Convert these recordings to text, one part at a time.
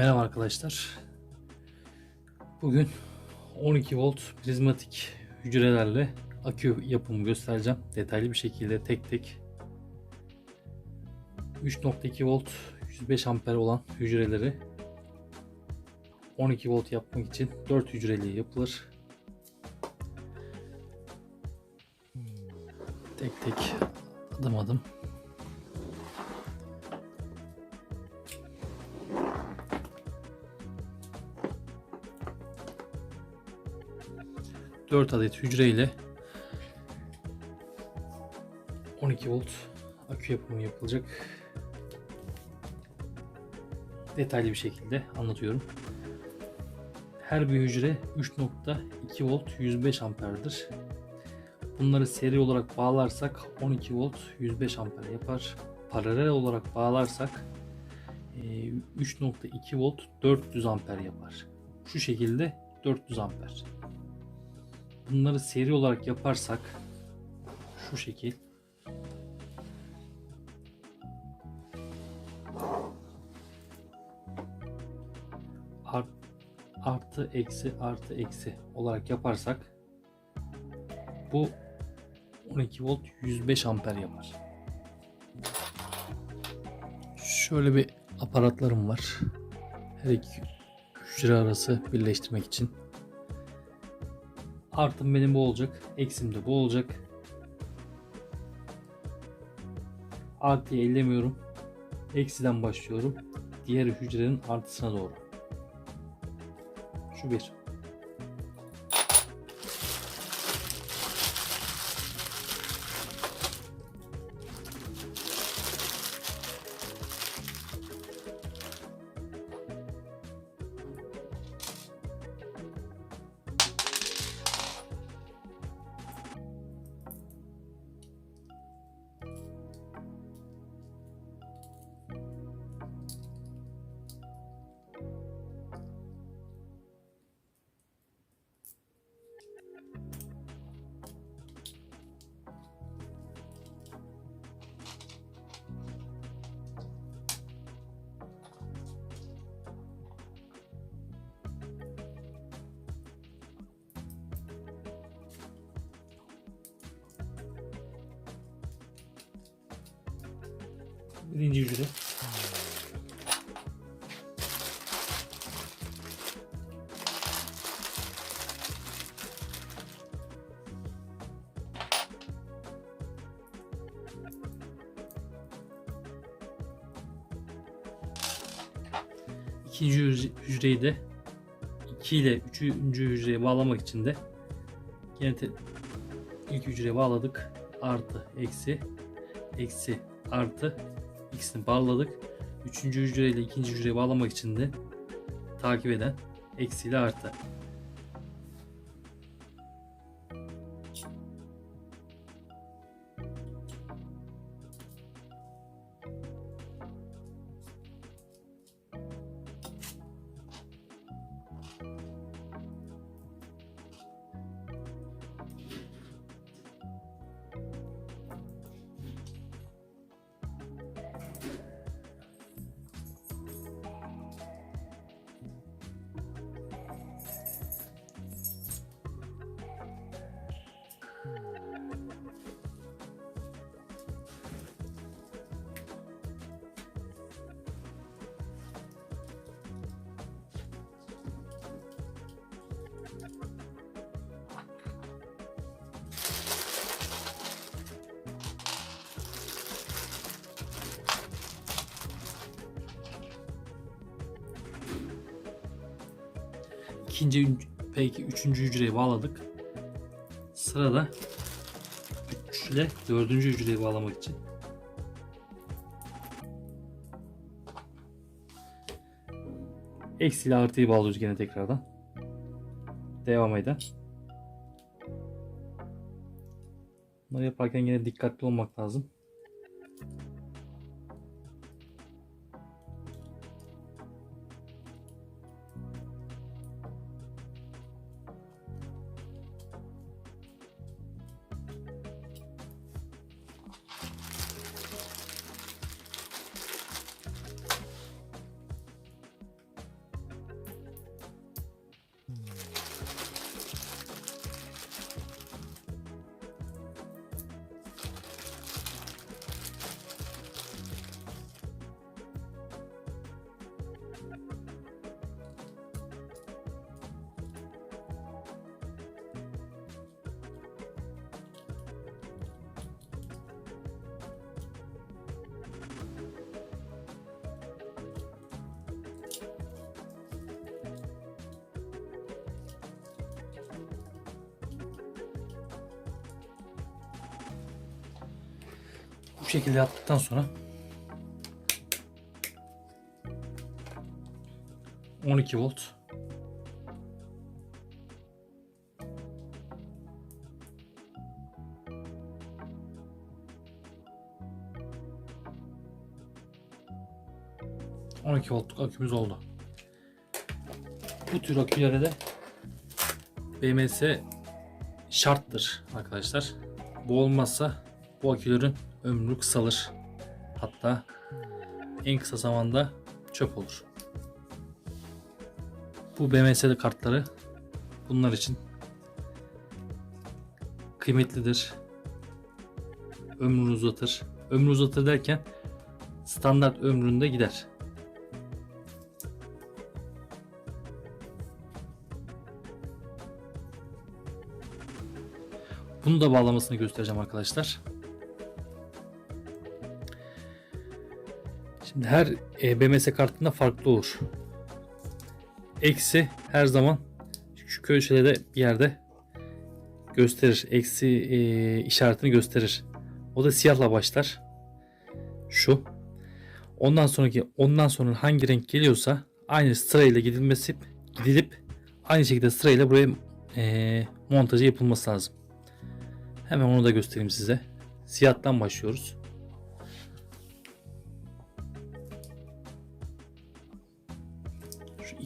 Merhaba arkadaşlar. Bugün 12 volt prizmatik hücrelerle akü yapımı göstereceğim. Detaylı bir şekilde tek tek 3.2 volt 105 amper olan hücreleri 12 volt yapmak için 4 hücreli yapılır. Tek tek adım adım Dört adet hücre ile 12 volt akü yapımı yapılacak. Detaylı bir şekilde anlatıyorum. Her bir hücre 3.2 volt 105 amperdir. Bunları seri olarak bağlarsak 12 volt 105 amper yapar. Paralel olarak bağlarsak e, 3.2 volt 400 amper yapar. Şu şekilde 400 amper. Bunları seri olarak yaparsak şu şekil art, artı eksi artı eksi olarak yaparsak bu 12 volt 105 amper yapar. Şöyle bir aparatlarım var. Her iki hücre arası birleştirmek için. Artım benim bu olacak. Eksim de bu olacak. Artıyı ellemiyorum. Eksiden başlıyorum. Diğer hücrenin artısına doğru. Şu bir. Birinci hücre. İkinci hücre- hücreyi de 2 ile üçüncü hücreye bağlamak için de te- ilk hücreye bağladık. Artı, eksi, eksi, artı ikisini bağladık. Üçüncü hücre ile ikinci hücreye bağlamak için de takip eden eksi ile artı. İkinci peki üçüncü hücreye bağladık. Sırada 3 ile dördüncü hücreyi bağlamak için eksi ile artıyı bağlıyoruz gene tekrardan. Devam eden. Bunları yaparken yine dikkatli olmak lazım. Bu şekilde yaptıktan sonra 12 volt ...12 voltluk akümüz oldu. Bu tür akülere de BMS şarttır arkadaşlar. Bu olmazsa bu akülerin ömrü kısalır. Hatta en kısa zamanda çöp olur. Bu BMS'li kartları bunlar için kıymetlidir. Ömrünü uzatır. Ömrü uzatır derken standart ömründe gider. Bunu da bağlamasını göstereceğim arkadaşlar. Her e, BMS kartında farklı olur. Eksi her zaman şu köşede bir yerde gösterir. Eksi e, işaretini gösterir. O da siyahla başlar. Şu. Ondan sonraki ondan sonra hangi renk geliyorsa aynı sırayla gidilmesi gidilip aynı şekilde sırayla buraya e, montajı yapılması lazım. Hemen onu da göstereyim size. Siyahtan başlıyoruz.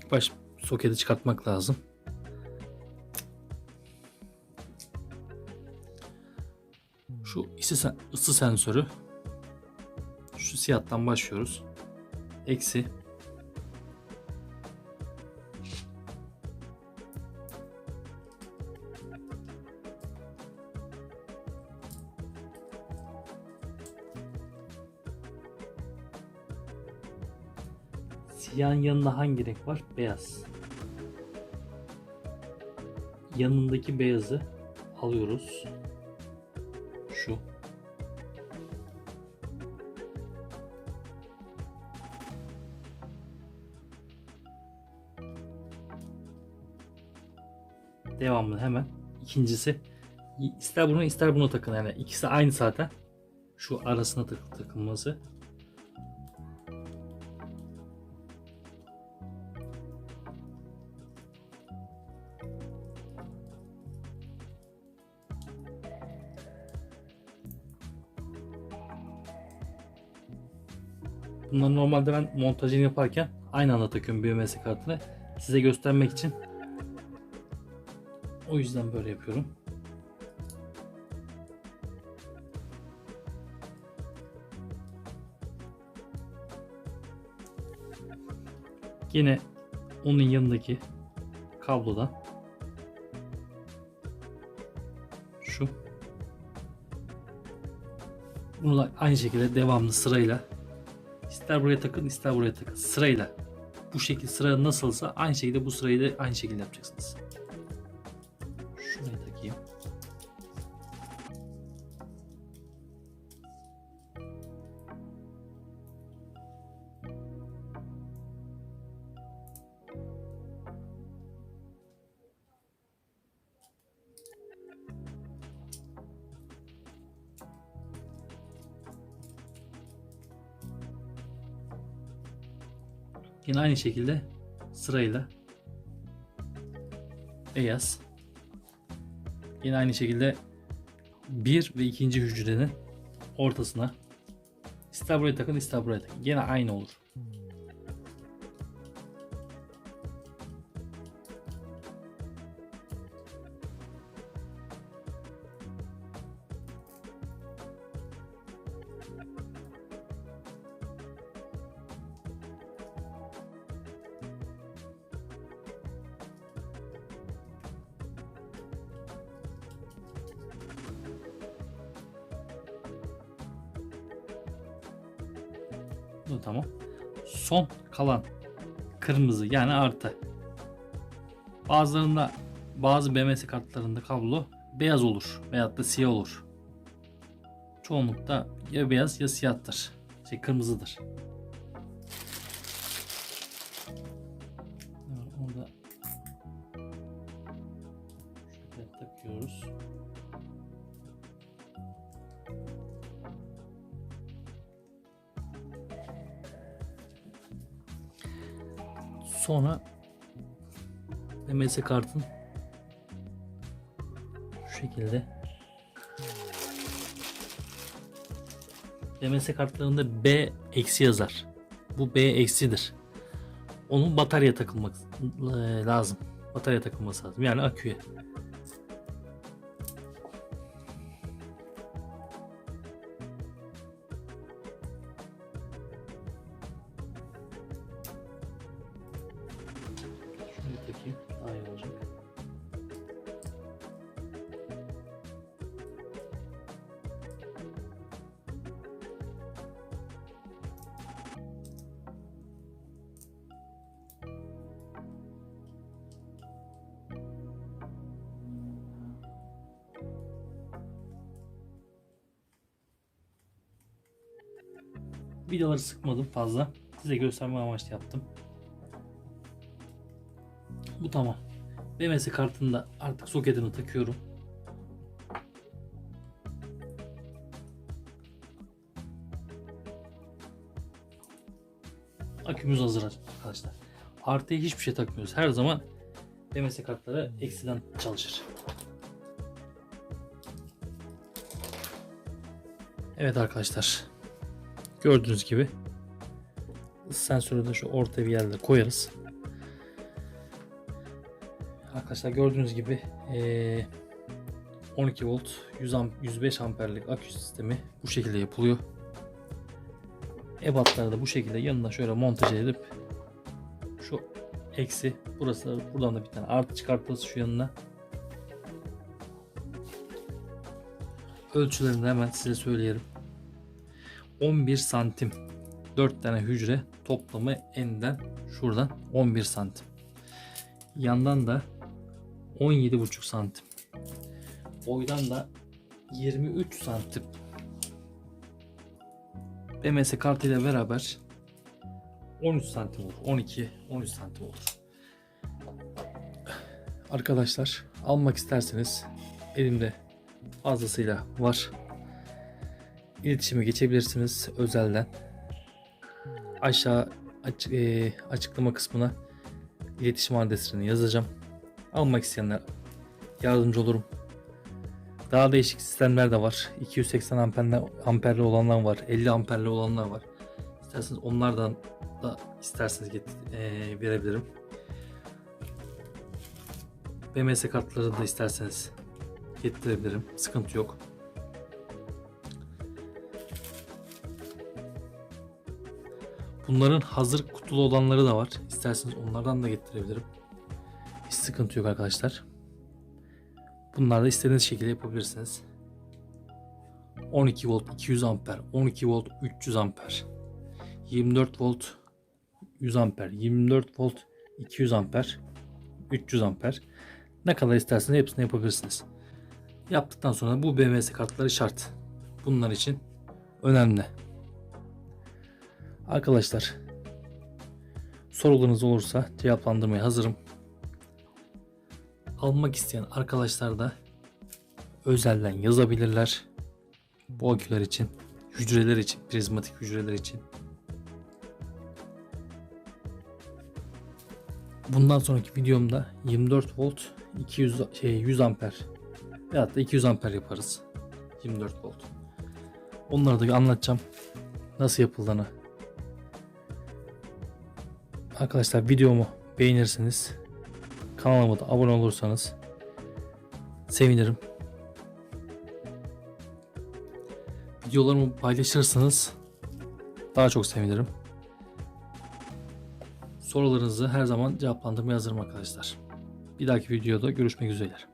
İlk baş soketi çıkartmak lazım. Şu ısı, ısı sensörü. Şu siyahtan başlıyoruz. Eksi. Siyahın yanında hangi renk var? Beyaz. Yanındaki beyazı alıyoruz. Şu. Devamlı hemen. İkincisi ister bunu ister bunu takın yani ikisi aynı zaten. Şu arasına takıl takılması. Bunları normalde ben montajını yaparken aynı anda takıyorum BMS kartını. Size göstermek için. O yüzden böyle yapıyorum. Yine onun yanındaki kablodan şu bunu da aynı şekilde devamlı sırayla İster buraya takın ister buraya takın. Sırayla. Bu şekilde sıra nasılsa aynı şekilde bu sırayı da aynı şekilde yapacaksınız. Yine aynı şekilde sırayla beyaz. Yine aynı şekilde bir ve ikinci hücrenin ortasına ister buraya takın ister buraya takın. Yine aynı olur. Bu tamam. Son kalan kırmızı yani artı. Bazılarında bazı BMS kartlarında kablo beyaz olur veyahut da siyah olur. Çoğunlukta ya beyaz ya siyahtır. Şey kırmızıdır. Orada şöyle takıyoruz. Sonra BMS kartın şu şekilde BMS kartlarında B eksi yazar. Bu B eksidir. Onun batarya takılmak e, lazım. Batarya takılması lazım. Yani aküye. Vidaları sıkmadım fazla. Size gösterme amaçlı yaptım. Bu tamam. BMS kartında artık soketini takıyorum. Akümüz hazır arkadaşlar. Artıya hiçbir şey takmıyoruz. Her zaman BMS kartları eksiden çalışır. Evet arkadaşlar. Gördüğünüz gibi sensörü de şu orta bir yerde koyarız. Arkadaşlar gördüğünüz gibi eee, 12 volt 100 amp, 105 amperlik akü sistemi bu şekilde yapılıyor. Ebatları da bu şekilde yanına şöyle montaj edip şu eksi burası buradan da bir tane artı çıkartırız şu yanına. Ölçülerini hemen size söyleyelim. 11 santim 4 tane hücre toplamı enden şuradan 11 santim. Yandan da 17,5 santim. Boydan da 23 santim. BMS kartıyla beraber 13 santim olur. 12 13 santim olur. Arkadaşlar almak isterseniz elimde fazlasıyla var. İletişime geçebilirsiniz özelden. Aşağı aç- e, açıklama kısmına iletişim adresini yazacağım. Almak isteyenler yardımcı olurum. Daha değişik sistemler de var. 280 amperli, amperli olanlar var. 50 amperli olanlar var. İsterseniz onlardan da isterseniz get- eee, verebilirim. BMS kartları da isterseniz getirebilirim. Sıkıntı yok. Bunların hazır kutulu olanları da var. İsterseniz onlardan da getirebilirim. Hiç sıkıntı yok arkadaşlar. Bunlar da istediğiniz şekilde yapabilirsiniz. 12 volt 200 amper, 12 volt 300 amper, 24 volt 100 amper, 24 volt 200 amper, 300 amper. Ne kadar isterseniz hepsini yapabilirsiniz. Yaptıktan sonra bu BMS kartları şart. Bunlar için önemli. Arkadaşlar sorularınız olursa cevaplandırmaya hazırım. Almak isteyen arkadaşlar da özelden yazabilirler. Bu aküler için, hücreler için, prizmatik hücreler için. Bundan sonraki videomda 24 volt 200 şey 100 amper veyahut da 200 amper yaparız. 24 volt. Onları da anlatacağım. Nasıl yapıldığını. Arkadaşlar videomu beğenirseniz kanalıma da abone olursanız sevinirim. Videolarımı paylaşırsanız daha çok sevinirim. Sorularınızı her zaman cevaplandırmaya hazırım arkadaşlar. Bir dahaki videoda görüşmek üzere.